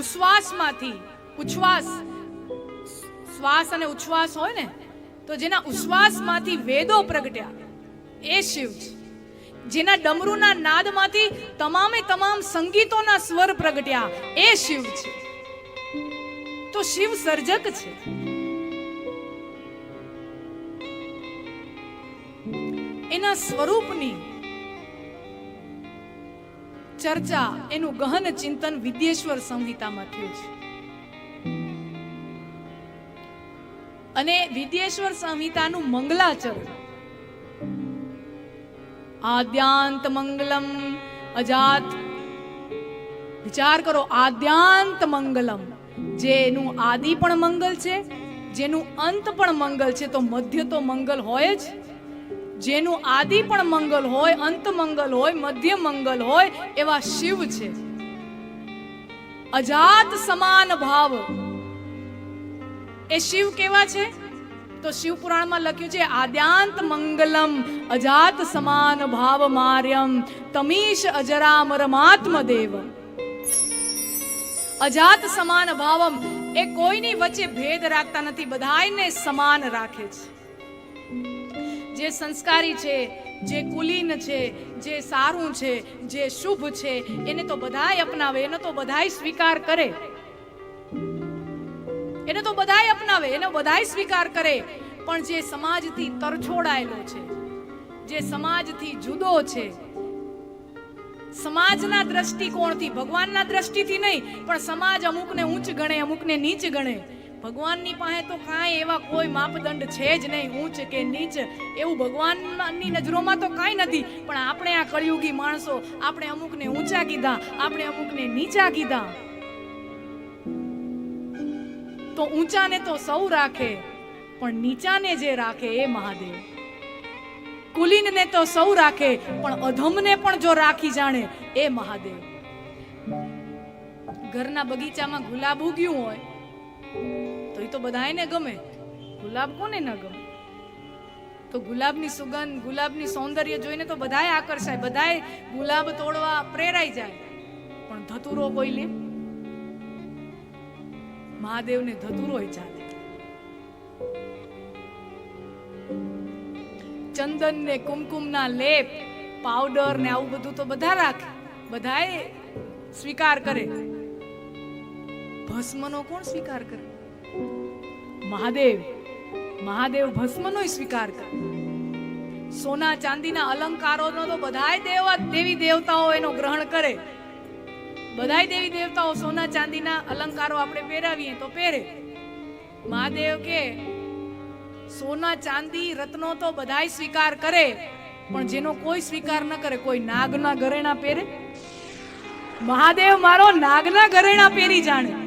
ઉશ્વાસમાંથી, ઉચ્છ્વાસ, શ્વાસ અને ઉચ્છ્વાસ હોય ને, તો જેના ઉશ્વાસમાંથી વેદો પ્રગટ્યા, એ શિવ છે. જેના ડમરુના નાદમાંથી તમામે તમામ સંગીતોના સ્વર પ્રગટ્યા, એ શિવ છે. તો શિવ સર્જક છે. એના સ્વરૂપની ચર્ચા એનું ગહન ચિંતન વિદ્યેશ્વર સંહિતામાં થયું છે. અને વિદ્યેશ્વર સંહિતાનું મંગલાચરણ. આદ્યાંત મંગલમ અજાત. વિચાર કરો, આદ્યાંત મંગલમ, જેનું આદિ પણ મંગલ છે, જેનું અંત પણ મંગલ છે, તો મધ્ય તો મંગલ હોય જ. જેનું આદિ પણ મંગલ હોય, અંત મંગલ હોય, મધ્ય મંગલ હોય, એવા શિવ છે. અજાત સમાન ભાવ. એ શિવ કેવા છે? તો શિવ પુરાણમાં લખ્યું છે, આદ્યાંત મંગલમ, અજાત સમાન ભાવ માર્યમ, તમીશ અજરામરમાત્મ દેવ. અજાત સમાન ભાવમ, એ કોઈની વચ્ચે ભેદ રાખતા નથી બધાને સમાન રાખે છે. જે સંસ્કારી છે, જે કુલીન છે, જે સારું છે, જે શુભ છે, એને તો બધાય અપનાવે, એને તો બધાય સ્વીકાર કરે. એને તો બધાય અપનાવે, એનો બધાય સ્વીકાર કરે. પણ જે સમાજથી તરછોડાયેલો છે, જે સમાજથી જુદો છે, સમાજના દ્રષ્ટિકોણથી, ભગવાનના દ્રષ્ટિથી નહીં, પણ સમાજ અમુકને ઊંચ ગણે, અમુકને નીચ ગણે. ભગવાનની પાસે તો કાંઈ એવા કોઈ માપદંડ છે જ નહીં, ઊંચ કે નીચ. એવું ભગવાનની નજરોમાં તો કાંઈ નથી. પણ આપણે આ કળિયુગી માણસો, આપણે અમુકને ઊંચા કીધા, આપણે અમુકને નીચા કીધા. તો ઊંચાને તો સૌ રાખે, પણ નીચાને જે રાખે એ મહાદેવ. કુલીનને તો સૌ રાખે, પણ અધમને પણ જો રાખી જાણે એ મહાદેવ. ઘરના બગીચામાં ગુલાબ ઉગ્યું હોય તો એ તો બધાને ગમે. ગુલાબ કોને ન ગમે? તો ગુલાબની સુગંધ, ગુલાબની સૌંદર્ય જોઈને તો બધાએ આકર્ષાય બધાએ ગુલાબ તોડવા પ્રેરાઈ જાય. પણ ધતુરો કોઈ લે? મહાદેવને ધતુરોય ચાલે. ચંદન ને કુમકુમના લેપ, પાવડર ને આવું બધું તો બધા રાખે. બધાએ સ્વીકાર કરે. ભસ્મનો કોણ સ્વીકાર કરે? મહાદેવ મહાદેવ ભસ્મનો સ્વીકાર કરે. સોના ચાંદીના અલંકારોનો તો બધાય દેવ દેવી દેવતાઓ એનો ગ્રહણ કરે. બધાય દેવી દેવતાઓ સોના ચાંદીના અલંકારો આપણે પહેરાવીએ તો પહેરે. મહાદેવ કે, સોના ચાંદી રત્નો તો બધાય સ્વીકાર કરે, પણ જેનો કોઈ સ્વીકાર ન કરે, કોઈ નાગના ઘરેણા પહેરે. મહાદેવ મારો નાગના ઘરેણા પહેરી જાણે.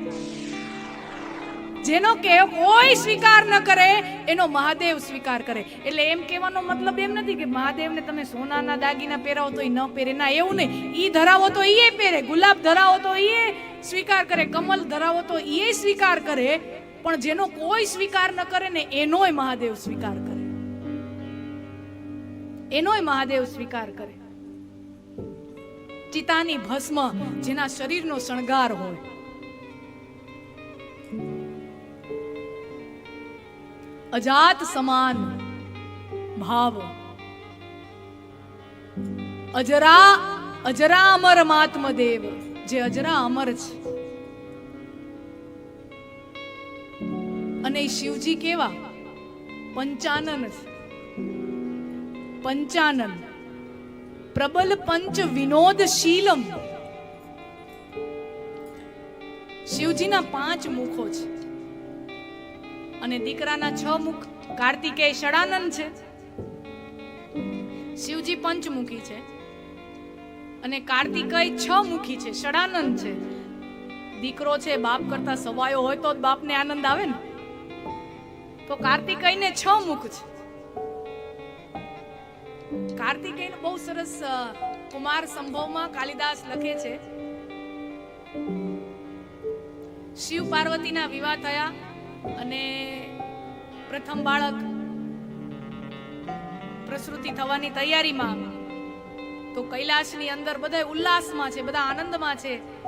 જેનો કે કોઈ સ્વીકાર ન કરે, એનો મહાદેવ સ્વીકાર કરે. એટલે એમ કહેવાનો મતલબ એમ નથી કે મહાદેવને તમે સોનાના દાગીના પહેરાવો તો એ ન પહેરે. ના, એવું નહીં. એ ધરાવો તો એ પહેરે. ગુલાબ ધરાવો તો એ સ્વીકાર કરે. કમલ ધરાવો તો એ સ્વીકાર કરે. પણ જેનો કોઈ સ્વીકાર ન કરે ને એનોય મહાદેવ સ્વીકાર કરે. એનોય મહાદેવ સ્વીકાર કરે. ચિતાની ભસ્મ જેના શરીરનો શણગાર હોય. અજાત સમાન ભાવ અજરા અજરા અમર માત્મ દેવ જે અજરા અમર છે અને શિવજી કેવા? પંચાનન પંચાનન. પ્રબલ પંચ વિનોદશીલમ શિવજીના પાંચ મુખો છે. અને દીકરાના છ મુખ કાર્તિકેય ષડાનંદ છે. શિવજી પંચમુખી છે. અને કાર્તિકેય છ મુખી છે. ષડાનંદ છે. દીકરો છે, બાપ કરતા સવાયો હોય તો જ બાપને આનંદ આવે ને. તો કાર્તિકેયને છ મુખ છે. કાર્તિકેયને બહુ સરસ કુમાર સંભવમાં કાલિદાસ લખે છે. શિવ પાર્વતીના વિવાહ થયા. અને પ્રથમ બાળક પ્રસૃતિ થવાની તૈયારીમાં તો કૈલાસની અંદર બધા ઉલ્લાસમાં છે, બધા આનંદમાં છે.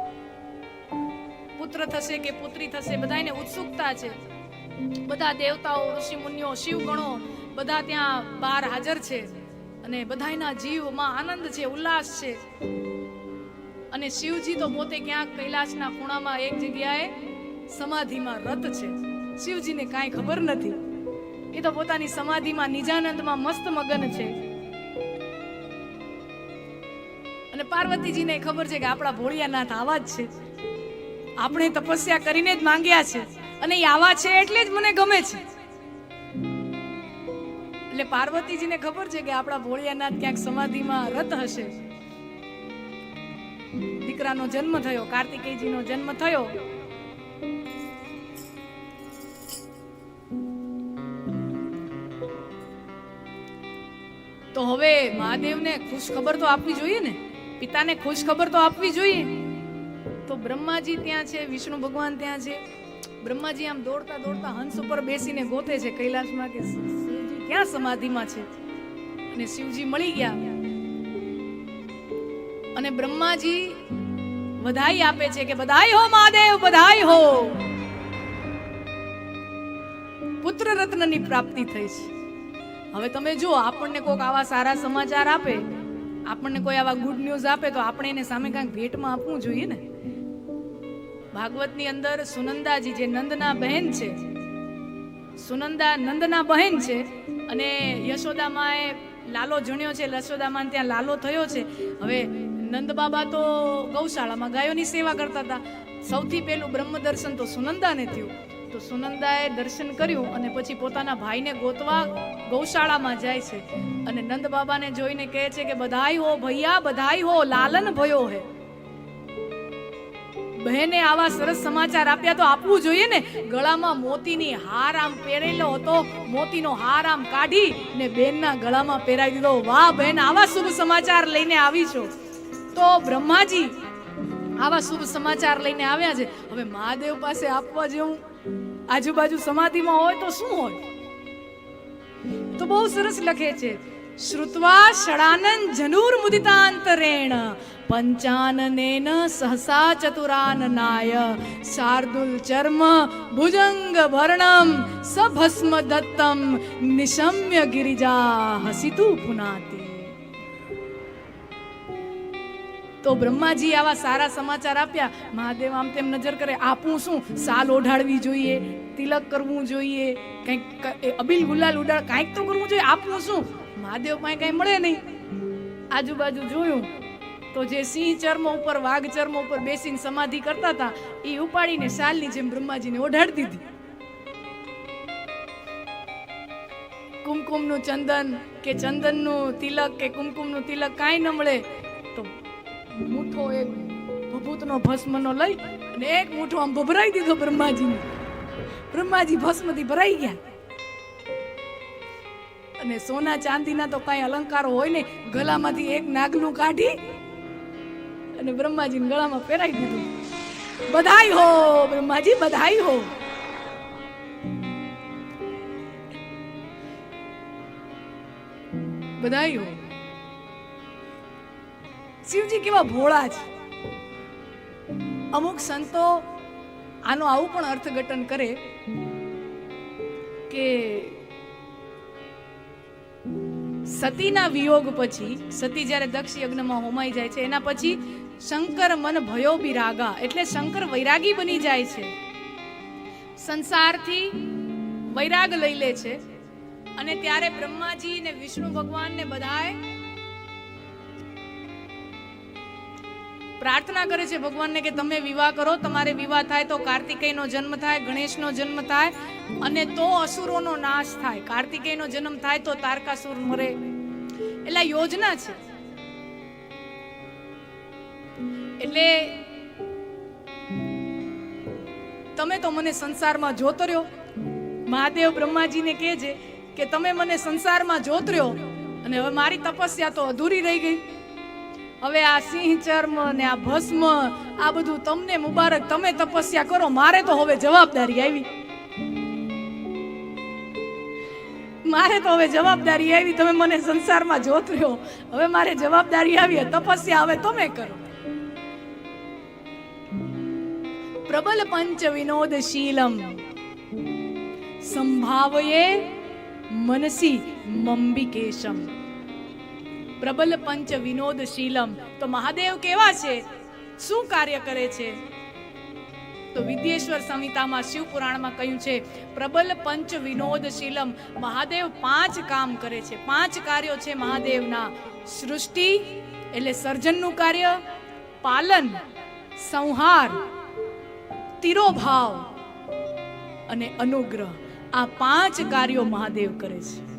પુત્ર થશે કે પુત્રી થશે બધાને ઉત્સુકતા છે. બધા દેવતાઓ, ઋષિ મુનિઓ શિવ ગણો બધા ત્યાં બહાર હાજર છે અને બધાના જીવમાં આનંદ છે, ઉલ્લાસ છે. અને શિવજી તો પોતે ક્યાંક કૈલાસના ખૂણામાં એક જગ્યાએ સમાધિમાં રત છે. શિવજીને કાંઈ ખબર નથી. એ તો પોતાની સમાધિમાં નિજાનંદમાં મસ્ત મગન છે. અને પાર્વતીજીને ખબર છે કે આપણા ભોળિયાનાથ આવા જ છે. આપણે તપસ્યા કરીને જ માંગ્યા છે. અને આવા છે એટલે જ મને ગમે છે. એટલે પાર્વતીજીને ખબર છે કે આપણા ભોળિયાનાથ ક્યાંક સમાધિમાં રત હશે. દીકરાનો જન્મ થયો, કાર્તિકેયજીનો જન્મ થયો. તો હવે મહાદેવને ખુશ ખબર તો આપવી જોઈએ ને? પિતાને ખુશ ખબર તો આપવી જોઈએ. તો બ્રહ્માજી ત્યાં છે, વિષ્ણુ ભગવાન ત્યાં છે. બ્રહ્માજી આમ દોડતા દોડતા હંસ ઉપર બેસીને ગોતે છે કૈલાસમાં કે શિવજી ક્યાં સમાધિમાં છે? અને શિવજી મળી ગયા. અને બ્રહ્માજી વધાઈ આપે છે કે બધાઈ હો મહાદેવ બધાઈ હો. પુત્ર રત્નની પ્રાપ્તિ થઈ છે. હવે તમે જુઓ, આપણને કોઈક આવા સારા સમાચાર આપે, આપણને કોઈ આવા ગુડ ન્યૂઝ આપે, તો આપણે એને સામે કાંઈક ભેટમાં આપવું જોઈએ ને? ભાગવતની અંદર સુનંદાજી જે નંદના બહેન છે, સુનંદા નંદના બહેન છે, અને યશોદામાએ લાલો જણ્યો છે યશોદામાને ત્યાં લાલો થયો છે. હવે નંદ બાબા તો ગૌશાળામાં ગાયોની સેવા કરતા હતા. સૌથી પહેલું બ્રહ્મ દર્શન તો સુનંદાને થયું. તો સુનંદાએ દર્શન કર્યું અને પછી પોતાના ભાઈને ગોતવા ગૌશાળામાં જાય છે. અને નંદ બાબાને જોઈને કહે છે કે બધાઈ હો ભૈયા બધાઈ હો લાલન ભયો હે. બહેને આવા સરસ સમાચાર આપ્યા તો આપવું જોઈએ ને. ગળામાં મોતીની હાર આમ પહેરેલો હતો, મોતીનો હાર આમ કાઢી ને બેનના ગળામાં પહેરાવી દીધો. વાહ બેન, આવા શુભ સમાચાર લઈને આવી છો. તો બ્રહ્માજી આવા શુભ સમાચાર લઈને આવ્યા છે. હવે મહાદેવ પાસે આપવા જેવું આજુબાજુ સમાધિમાં હોય તો શું હોય? તો બહુ સરસ લખે છે, શ્રુત્વા ષડાનન જનુર મુદિતાંતરેણ, પંચાનનેન સહસા ચતુરાનનાય, શાર્દુલ ચર્મ ભુજંગ ભરણમ, સભસ્મ દત્તમ, નિશમ્ય ગિરિજા હસિતુ પુનાતિ. તો બ્રહ્માજી આવા સારા સમાચાર આપ્યા. મહાદેવ આમ તેમ નજર કરે, આપું શું? સાલ ઓઢાડવી જોઈએ, તિલક કરવું જોઈએ, કંઈક અબિલ ગુલાલ ઉડાડ, કાંઈક તો કરવું જોઈએ આપવું શું? મહાદેવ પાસે કાંઈ મળે નહીં. આજુબાજુ જોયું તો જે સિંહ ચર્મ ઉપર, વાઘ ચર્મ ઉપર બેસીને સમાધિ કરતા હતા, એ ઉપાડીને શાલની જેમ બ્રહ્માજીને ઓઢાડી દીધી કુમકુમનું ચંદન કે ચંદનનું તિલક કે કુમકુમનું તિલક કાંઈ ન મળે. તો એક ભભૂતનો ભસ્મનો લઈ અને એક મૂઠો આમ ભભરાઈ દીધો બ્રહ્માજીને. બ્રહ્માજી ભસ્મથી ભરાઈ ગયા. અને સોના ચાંદીના તો કાંઈ અલંકારો હોય ને ગળામાંથી એક નાગલું કાઢી અને બ્રહ્માજીને ગળામાં પહેરાઈ દીધું. બધાઈ હો, બ્રહ્માજી બધાઈ હો. બધાઈ હો. શિવજી કેવા ભોળા છે. અમુક સંતો આનો આવું પણ અર્થઘટન કરે કે સતીના વિયોગ પછી, સતી જ્યારે દક્ષ યજ્ઞમાં હોમાઈ જાય છે, એના પછી શંકર મન ભયો બિરાગા, એટલે શંકર વૈરાગી બની જાય છે. સંસારથી વૈરાગ લઈ લે છે. અને ત્યારે બ્રહ્માજી ને વિષ્ણુ ભગવાન ને બધાએ પ્રાર્થના કરે છે ભગવાનને કે તમે વિવાહ કરો, તમારે વિવાહ થાય તો કાર્તિકેયનો જન્મ થાય, ગણેશનો જન્મ થાય અને તો અસુરોનો નાશ થાય. કાર્તિકેયનો જન્મ થાય તો તારકાસુર મરે. એટલે યોજના છે. એટલે તમે તો મને સંસારમાં જોતો રહ્યો. મહાદેવ બ્રહ્માજીને કહે છે કે તમે મને સંસારમાં જોત રહ્યો અને હવે મારી તપસ્યા તો અધૂરી રહી ગઈ. હવે આ સિંહ ચર્મ ને આ ભસ્મ, આ બધું તમને મુબારક. તમે તપસ્યા કરો. મારે તો હવે જવાબદારી આવી. મારે તો હવે જવાબદારી આવી. તમે મને સંસારમાં જોત રહ્યો. હવે મારે જવાબદારી આવી. તપસ્યા હવે તમે કરો. પ્રબલ પંચ વિનોદશીલમ સંભાવયે મનસી મંબિકેશમ. પ્રબલ પંચ વિનોદ શીલમ. તો મહાદેવ કેવા છે? શું કાર્ય કરે છે? તો વિદ્યેશ્વર સંહિતામાં શિવ પુરાણમાં કહ્યું છે, પ્રબલ પંચ વિનોદ શીલમ, મહાદેવ પાંચ કામ કરે છે. પાંચ કાર્યો છે મહાદેવના. સૃષ્ટિ, એટલે સર્જનનું કાર્ય, પાલન, સંહાર, તિરોભાવ અને અનુગ્રહ. આ પાંચ કાર્યો મહાદેવ કરે છે.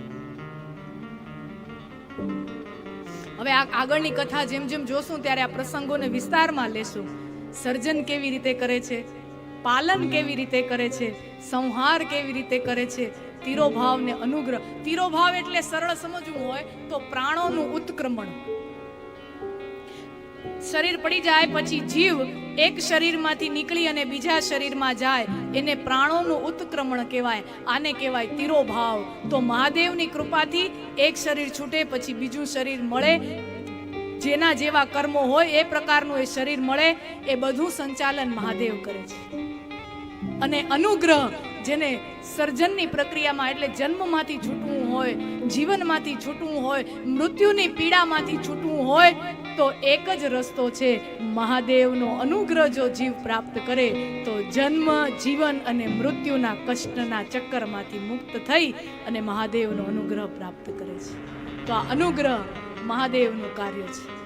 હવે આ આગળની કથા જેમ જેમ જોશું ત્યારે આ પ્રસંગોને વિસ્તારમાં લેશું. સર્જન કેવી રીતે કરે છે? પાલન કેવી રીતે કરે છે? સંહાર કેવી રીતે કરે છે? તિરોભાવ ને અનુગ્રહ. તિરોભાવ એટલે સરળ સમજવું હોય તો પ્રાણોનું ઉત્ક્રમણ. શરીર પડી જાય, પછી જીવ એક શરીરમાંથી નીકળી અને બીજા શરીરમાં જાય. એને પ્રાણોનું ઉત્ક્રમણ કહેવાય. આને કહેવાય તિરોભાવ. તો મહાદેવની કૃપાથી એક શરીર છૂટે, પછી બીજું શરીર મળે. જેના જેવા કર્મો હોય એ પ્રકારનું એ શરીર મળે. એ બધું સંચાલન મહાદેવ કરે છે. અને અનુગ્રહ જેને સર્જનની પ્રક્રિયામાં એટલે જન્મમાંથી છૂટવું હોય, જીવનમાંથી છૂટવું હોય, મૃત્યુની પીડામાંથી છૂટવું હોય તો એક જ રસ્તો છે મહાદેવનો અનુગ્રહ જો જીવ પ્રાપ્ત કરે તો જન્મ, જીવન અને મૃત્યુના કષ્ટના ચક્કરમાંથી મુક્ત થઈ અને મહાદેવનો અનુગ્રહ પ્રાપ્ત કરે છે. તો આ અનુગ્રહ મહાદેવનું કાર્ય છે.